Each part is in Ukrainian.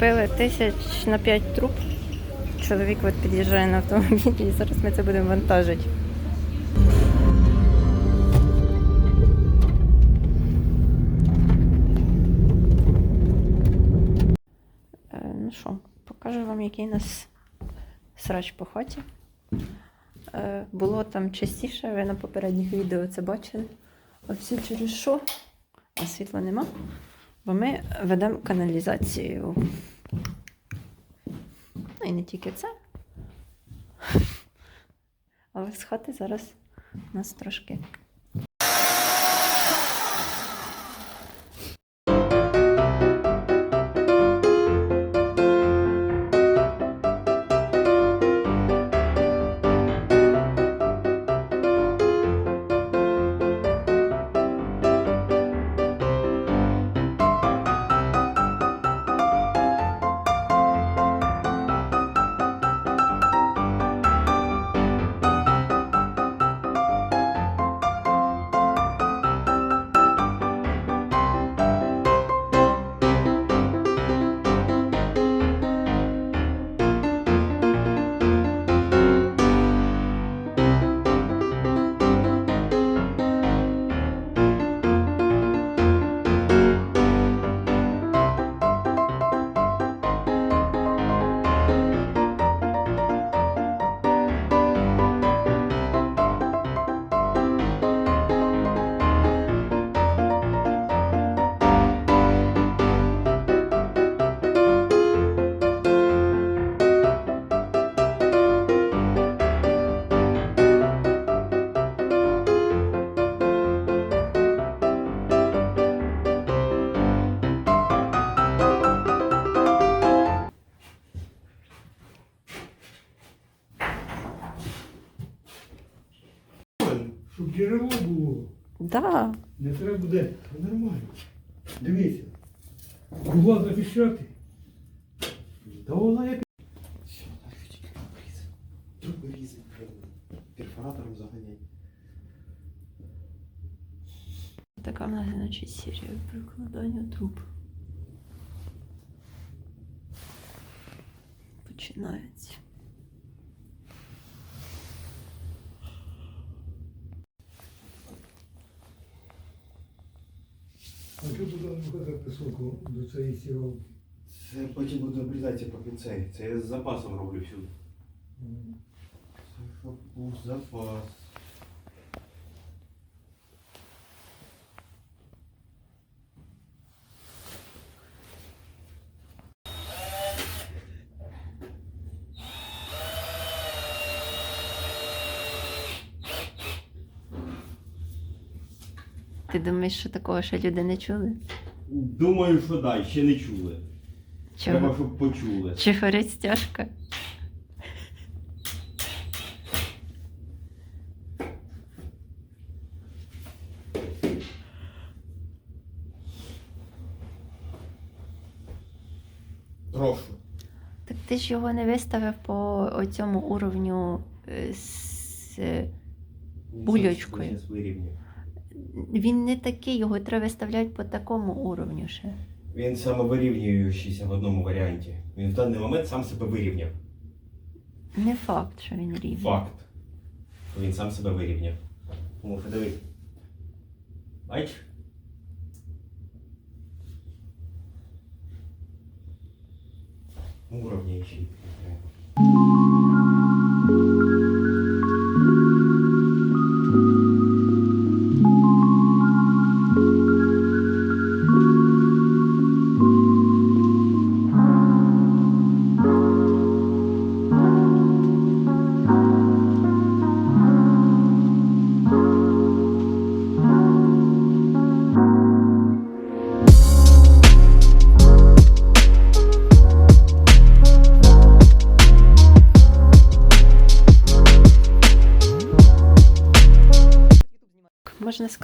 тисяч на 5 труб. Чоловік от під'їжджає на автомобілі і зараз ми це будемо вантажити. Е, Ну що, покажу вам, який у нас срач по хаті. Е, Було там частіше, ви на попередніх відео це бачили. А всі через що? А світла нема. Бо ми ведемо каналізацію. Ну і не тільки це. Але з хати зараз нас трошки. Да, Не треба буде. Нормально. Дивіться. Кругла захищати. Та вона я Все, тільки вирізати. Труби треба. Перфоратором заганяй. така в нас, значить, серія прикладання труб. Починається. А що туди до цієї сіровки? Це потім буду обрізати по кінцей. Це я з запасом роблю всюди. Це був запас. Ти думаєш, що такого ще люди не чули? Думаю, що да, ще не чули. Треба, щоб почули. Чи горить стяжка? Трошу. Так ти ж його не виставив по цьому уровню е, з. Булючкою. Зараз вирівнюю. Він не такий, його треба виставляти по такому уровню ще. Він самовирівнюючийся в одному варіанті. Він в даний момент сам себе вирівняв. Не факт, що він рівний. Факт. Він сам себе вирівняв. Тому що дивись. Бачиш? Уровняючий.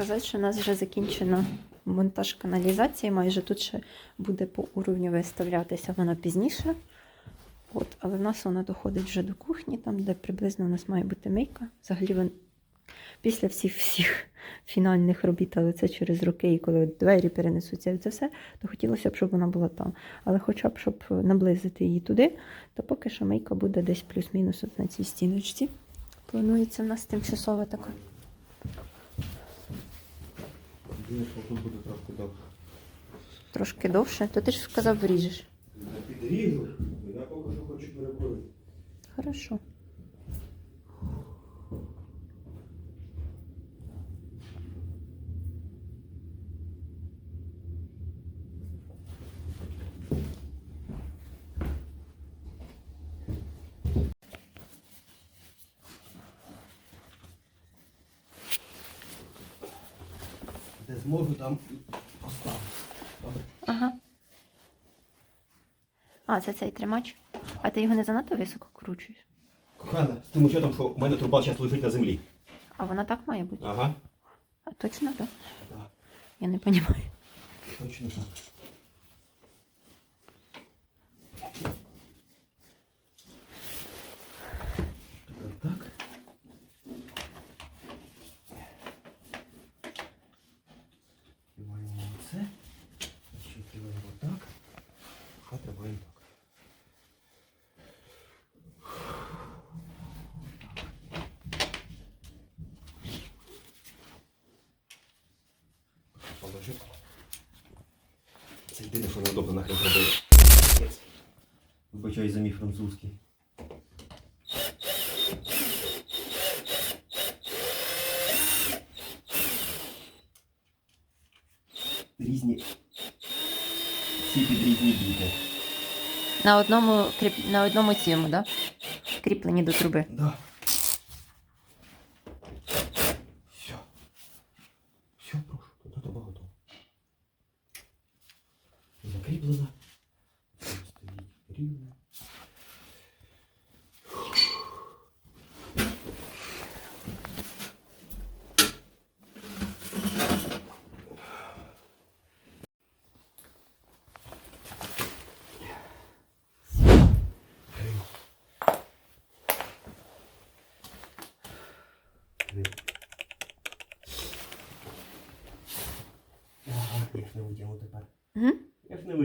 Сказати, що у нас вже закінчено монтаж каналізації. Майже тут ще буде по уровню виставлятися вона пізніше. От, але в нас вона доходить вже до кухні, там, де приблизно у нас має бути мийка. Взагалі Після всіх всіх фінальних робіт, але це через роки, і коли двері перенесуться і це все, то хотілося б, щоб вона була там. Але хоча б, щоб наблизити її туди, то поки що мийка буде десь плюс-мінус на цій стіночці. Планується в нас тимчасове таке. Тут буде трошки довше. Трошки довше, то ти ж сказав, вріжеш. Я підрізав, я поки що хочу перекурити. Хорошо. Де зможу, там поставлю. Добре. Ага. А, це цей тримач. А ти його не занадто високо кручуєш? Кохана, з тим учетом, що у мене труба зараз лежить на землі. А вона так має бути? Ага. А точно так? Так, Я не розумію. точно так. Тепер так. Тримаємо оце. Ще тримаємо так. А тримаємо так. Положив. Це єдине, що неудобно нахрен зробили. Вибачай за мій французький. Різні. Всі під різні біти. На одному, кріп... на одному цьому, да? Кріплені до труби. Да. gibi bunlar.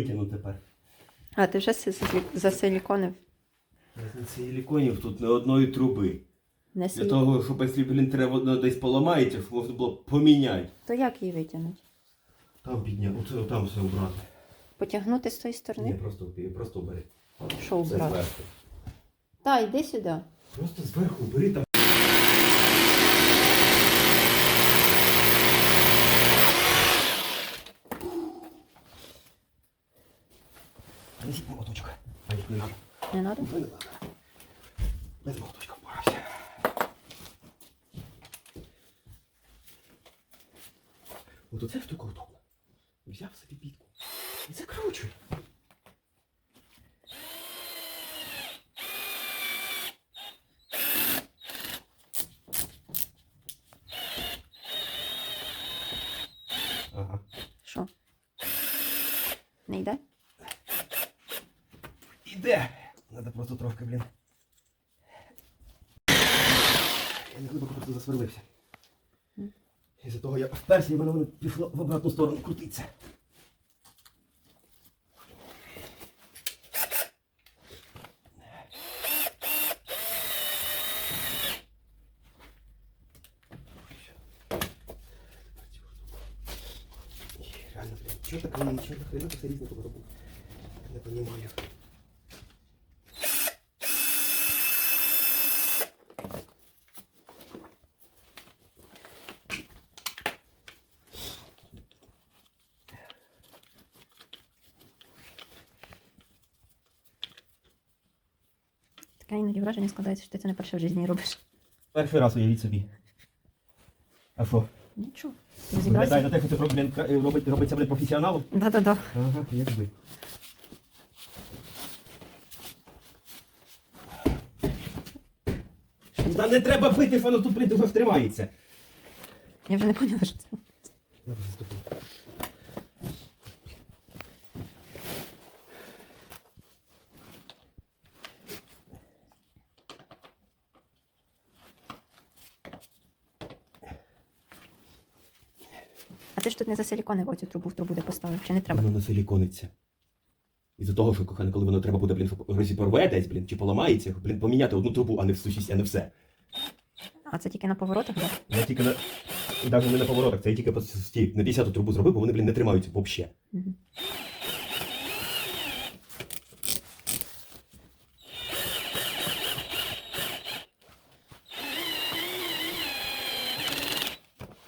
Витягну тепер. А, ти вже засиліконив? Силіконів тут не одної труби. Не Для того, щоб якщо, треба десь поламається, щоб можна було поміняти. То як її витягнути? Там підняти, оце там все обрати. Потягнути з тої Ні, сторони? просто, просто бери. Що зверху. Та, йди сюди. Просто зверху бери там. Несіть молоточок. А ні, не надо. Не надо? Не надо. Без молоточка порався. От оце штука удобна. Взяв собі бітку і закручуй. Ага. Що? Не йде? Іде! Надо блін. Я не глибоко просто засверлився. І Із-за того я вперся і воно пішло в обратну сторону крутиться. Реально, блін, чого так мені, чого нахрена це різне робити? Не розумію. Таке іноді враження складається, що ти це не перше в житті робиш. Перший раз уявіть собі. А що? Нічого. Виглядає на те, що це блін, кра- робить, робиться блін, професіоналом? Да-да-да. Ага, якби. Та не треба бити, воно тут, блін, вже втримається. Я вже не поняла, що це. Ж тут не засиліконив оцю трубу в трубу, де поставив, чи не треба? Воно насилікониться. Із-за того, що кохане, коли воно треба буде, блін, щоб порве десь, блін, чи поламається, блін, поміняти одну трубу, а не в сушість, а не все. А це тільки на поворотах, так? Я тільки на. Навіть не на поворотах, це я тільки по стій, на 50 трубу зробив, бо вони, блін, не тримаються взагалі. Угу.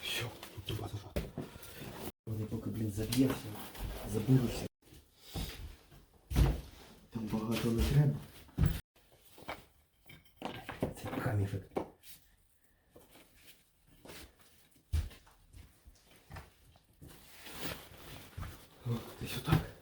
Все, тут труба зажата. Вони поки, блін, заб'ється, забудуся. Там багато не треба. Це камішок. О, десь отак.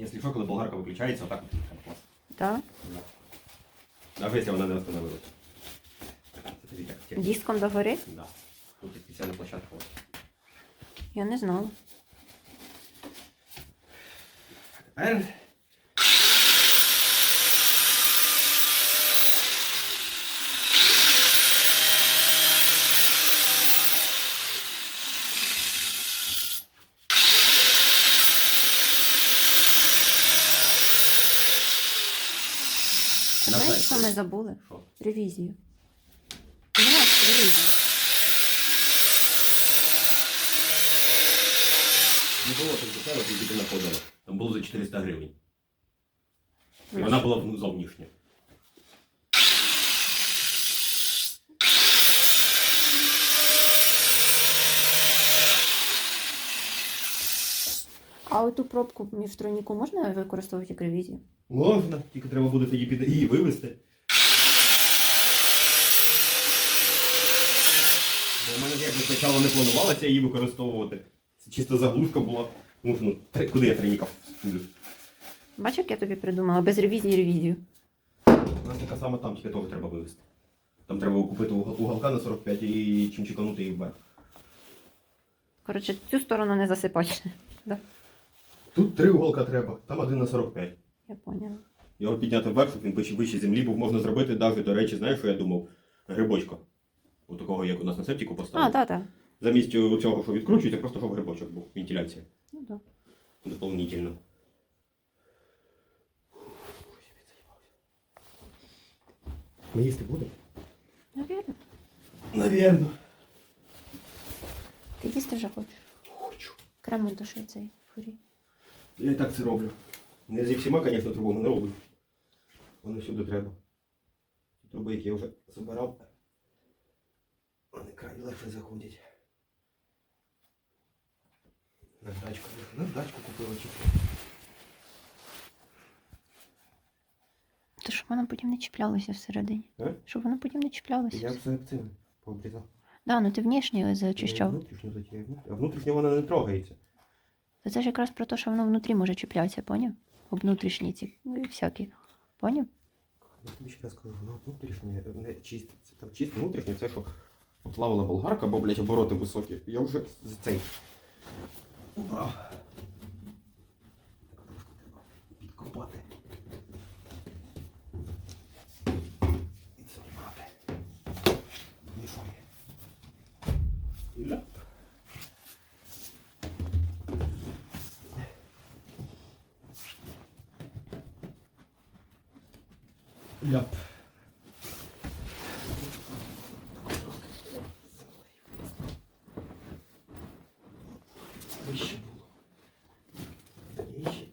Якщо що, коли вот так отак от треба класти. Да. Навіть якщо вона не так. Диском догори? Да. Тут спеціальна площадка. Я не знала. Тепер. Ми забули? Що? Ревізію. Знаєш, ревізію. Не було так дешево, як тільки находила. Там було за 400 гривень. І вона була ну, зовнішня. А оту пробку між тройнику можна використовувати як ревізію? Можна, тільки треба буде тоді під її вивезти. Бо в мене якби спочатку не планувалося її використовувати. Це чисто заглушка була. Ну, ну, три- куди я тренікав? Бачиш, як я тобі придумала? Без ревізії ревізію. У нас така сама там, тільки того треба вивезти. Там треба купити угол- уголка на 45 і чим чеканути її вверх. Коротше, цю сторону не засипати. Да, Тут три уголка треба, там один на 45. я поняла. Його підняти вверх, щоб він вище, вище землі був, можна зробити навіть, до речі, знаєш, що я думав? Грибочка. У такого, як у нас на септику А, поставили. так, так. Замість цього, що відкручується, просто щоб грибочок був. Вентиляція. Ну, да. Дополнительно. Ми їсти будемо? Навірно. Навірно. Ти їсти вже хочеш. Хочу. Кремом души цей фурі. Я і так це роблю. Не зі всіма, звісно, трубами не роблю. Воно всюди треба. Труби, які я вже забирав, Край легше заходять. Наждачку. Наждачку купила чи. То щоб воно потім не чіплялося всередині. Е? Щоб воно потім не чіплялося. Я все цим пообрізав. Да, ну ти внешнє Я зачищав. Внутрішню затію. А внутрішньо вона не трогається. Та це ж якраз про те, що воно внутрі може чіплятися, поняв? Об внутрішні ці ну, всякі. Поняв? Я тобі ще раз кажу, воно внутрішнє не чиститься. Там чисто внутрішнє, це що плавала болгарка, бо, блядь, обороти високі. Я вже з цей. Підкопати. І це брати. Ляп. Вище було. Вище.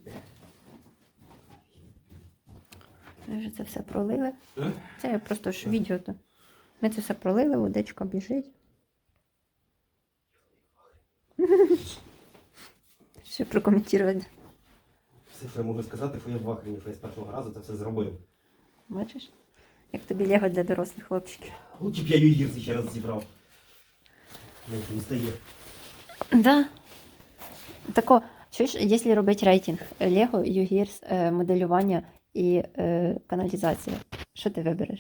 Ми вже це все пролили. Е? Це я просто ж відео. То. Ми це все пролили, водичка біжить. Що прокоментувати? Все, що я можу сказати, що я в ахрені, що я з першого разу це все зробив. Бачиш? Як тобі лего для дорослих хлопчиків. Лучше б я югірці ще раз зібрав. Не, не стає. Да. Тако, Чуєш, якщо робити рейтинг Лего, Югірс, е, моделювання і е, каналізація, що ти вибереш?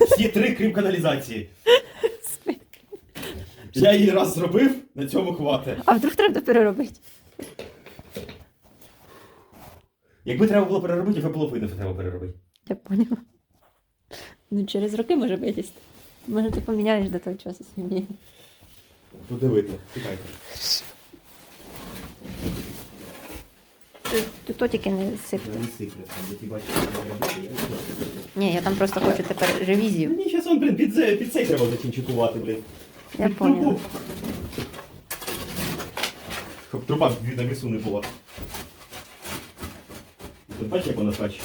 Всі три, крім каналізації. Я її раз зробив, на цьому хватить. А вдруг треба переробити? Якби треба було переробити, вже було видно, що треба переробити. Я поняла. Ну, через роки може вилізти. Може, ти поміняєш до того часу мнення. Туди. Чекайте. То тільки не сипте. Ні, я там просто хочу тепер ревізію. Мені зараз он, блін, під, це- під цей треба закінчикувати, блін. Я Під поняла. Щоб труба на весу не була. Ти бачиш, як вона скаче?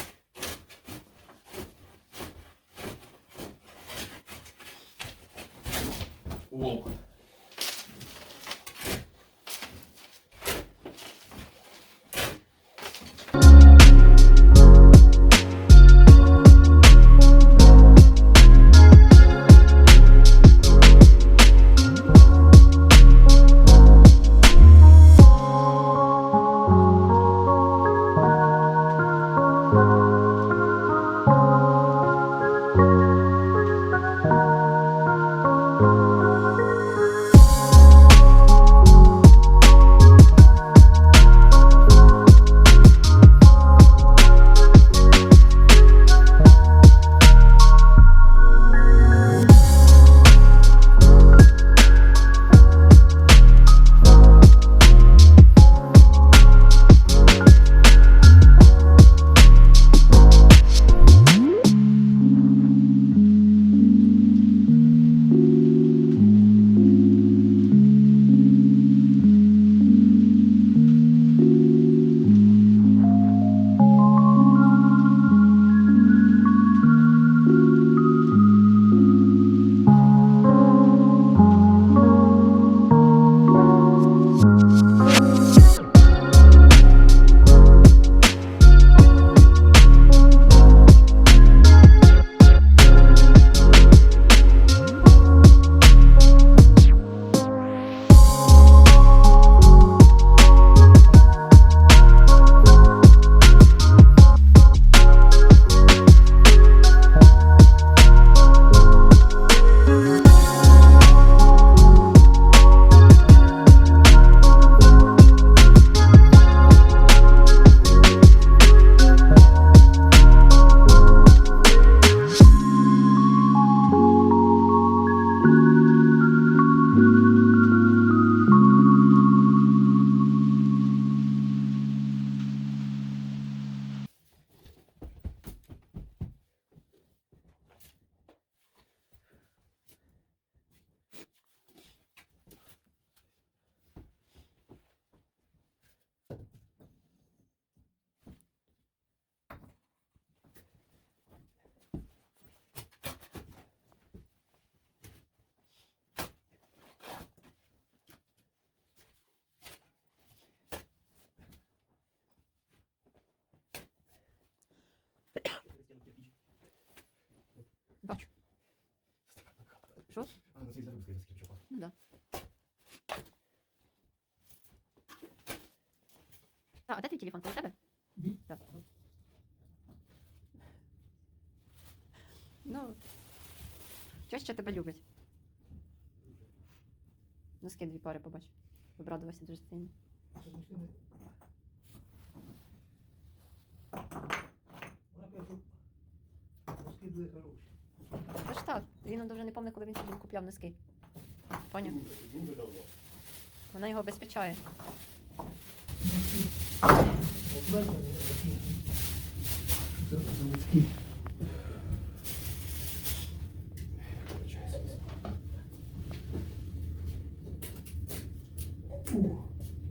Що? А, на цей зараз я. Ну да. А, а де твій телефон? У тебе? Так. Ну, теща тебе любить. Носки дві пари побач. Обрадувався дуже сильно. Та ж так, він вже не пам'ятає, коли він собі купляв носки. Поняв? Вона його обезпечає.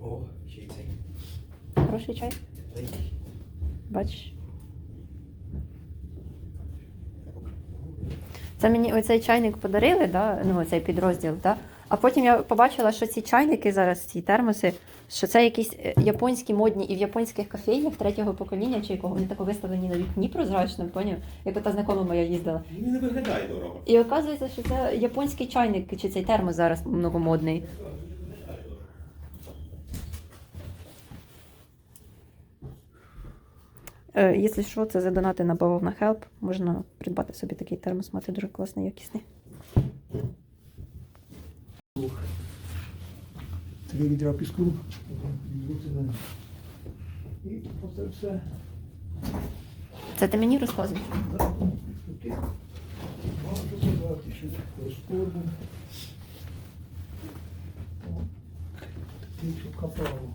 О, ще й цей. Хороший чай. Дай. Бачиш? Це мені оцей чайник подарили, да? ну, цей підрозділ, да? а потім я побачила, що ці чайники зараз, ці термоси, що це якісь е, японські модні і в японських кофейнях третього покоління, чи якого вони тако виставлені на вікні прозрачно, поняв? Як та знакома моя їздила. Він не виглядає дорого. І оказується, що це японський чайник, чи цей термос зараз многомодний. Якщо що, це задонати на бавовна Help. Можна придбати собі такий термос, мати дуже класний, якісний. Три відра піску. І оце все. Це ти мені розказуєш? Ще. Такий, щоб капало.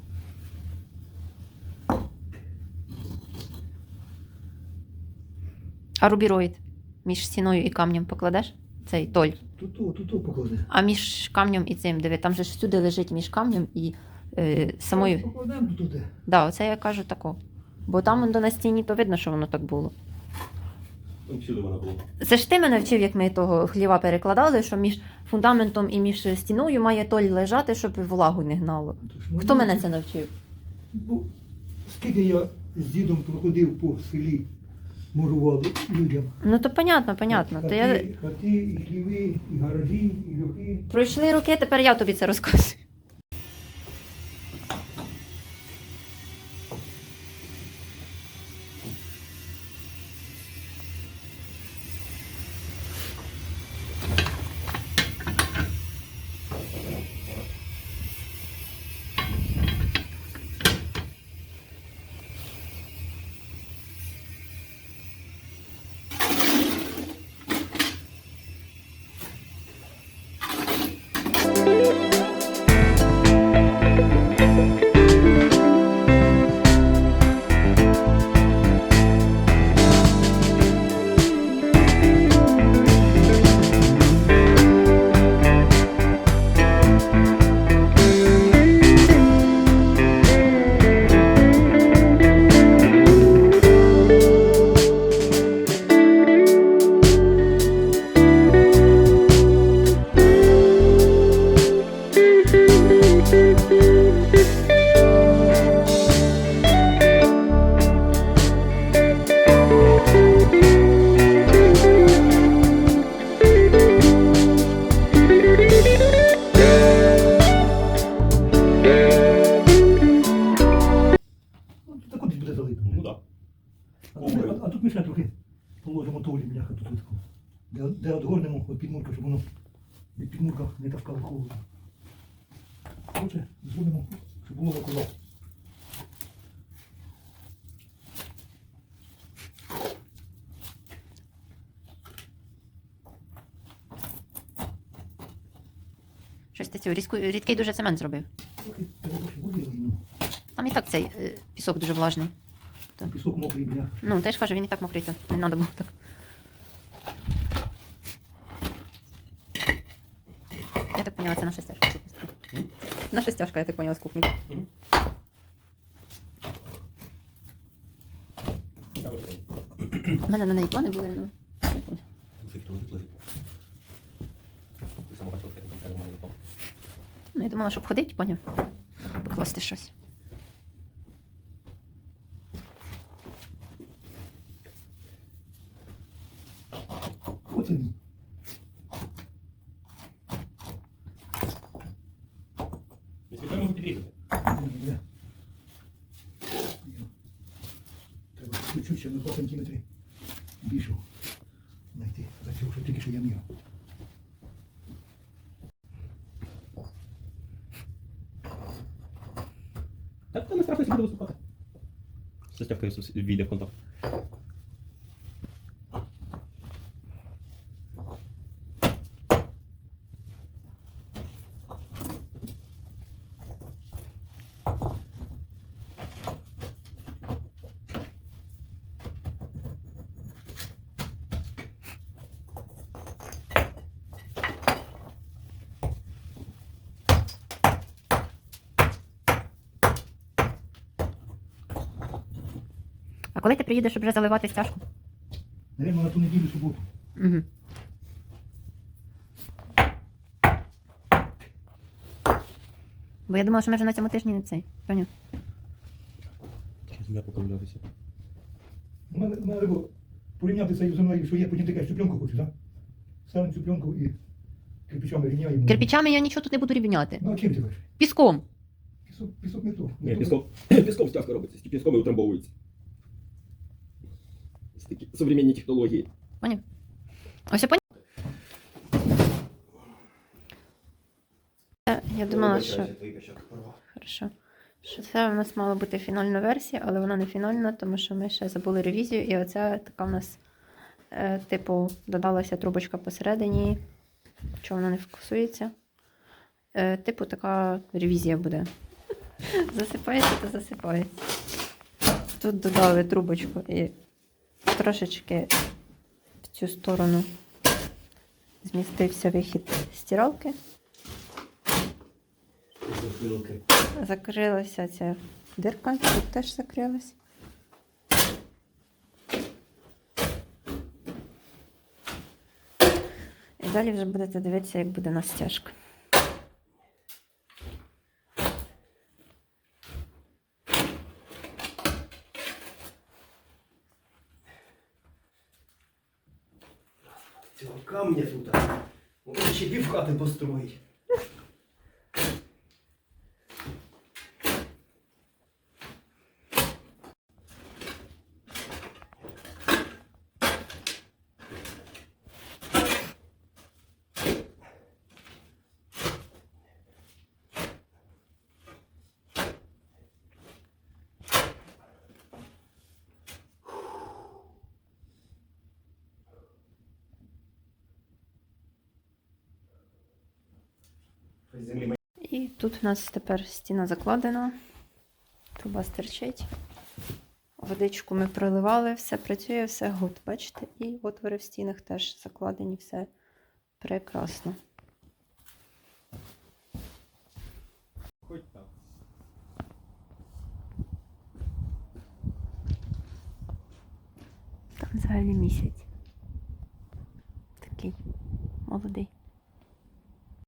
А рубіроїд між стіною і камнем покладеш? Цей толь. Тут, тут, тут поклади. А між камнем і цим, диви, там же ж всюди лежить між камнем і е, самою. Покладемо туди. Да, оце я кажу тако. Бо там воно на стіні, то видно, що воно так було. Там всюди вона була. Це ж ти мене вчив, як ми того хліва перекладали, що між фундаментом і між стіною має толь лежати, щоб влагу не гнало. Тож, ну, Хто мене це навчив? Ну, скільки я з дідом проходив по селі, мурували людям. Ну то понятно, понятно. То Хати, я... хати, і хліви, і гаражі, і люки. Пройшли роки, тепер я тобі це розказую. Щось ти цього різку, рідкий дуже цемент зробив. Там і так цей е, пісок дуже влажний. пісок мокрий, бляха. Ну, теж кажу, він і так мокрий, то не треба було так. Я так поняла, це наша стяжка. Наша стяжка, я так поняла, з кухні. У мене на неї плани були, ну. Ну, я думала, щоб ходити, поняв. Покласти щось. Чуть-чуть на 2 сантиметри більше знайти. За що тільки що я міг. Так, то не страшно буде виступати. Це стягкою війде в контакт. А коли ти приїдеш, щоб вже заливати стяжку? Наверно, на ту неділю суботу. Угу. Бо я думала, що ми вже на цьому тижні не цей. Поняв? Я покамлявся. У мене, у мене порівняти це зі мною, що є, потім ти кажеш, цю пленку хочу, так? Ставимо цю пленку і кирпичами рівняємо. Кирпичами я нічого тут не буду рівняти. Ну, а чим ти кажеш? Піском. Пісок, пісок не то. Ні, піском, піском стяжка робиться, піском і утрамбовується. Такі современні технології. Поняв? Ось я поняв. Я думала, що. Хорошо. Що це у нас мала бути фінальна версія, але вона не фінальна, тому що ми ще забули ревізію, і оця така в нас, е, типу, додалася трубочка посередині, чого вона не фокусується. Е, типу, така ревізія буде. Засипається, то засипається. Тут додали трубочку і трошечки в цю сторону змістився вихід стиралки. Закрилася ця дирка, тут теж закрилась. І далі вже будете дивитися, як буде настяжка. Камня тут. Ще пів хати построїть. Землі І тут у нас тепер стіна закладена, труба стирчить. Водичку ми проливали, все працює, все гуд, бачите? І отвори в стінах теж закладені, все прекрасно.